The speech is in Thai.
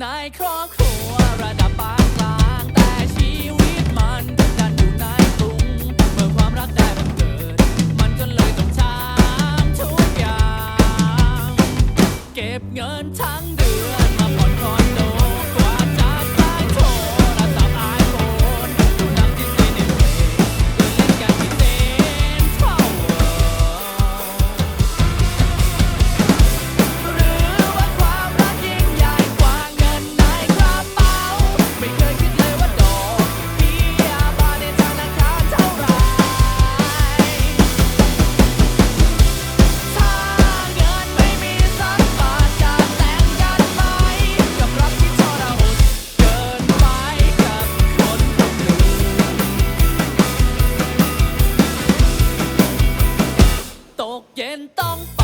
ในครอบครัวระดับปานกลาง แต่ชีวิตมันดันอยู่ในกรุงเมื่อความรักได้บังเกิด มันก็เลยต้องทำทุกอย่าง เก็บเงินทั้งเดือน 当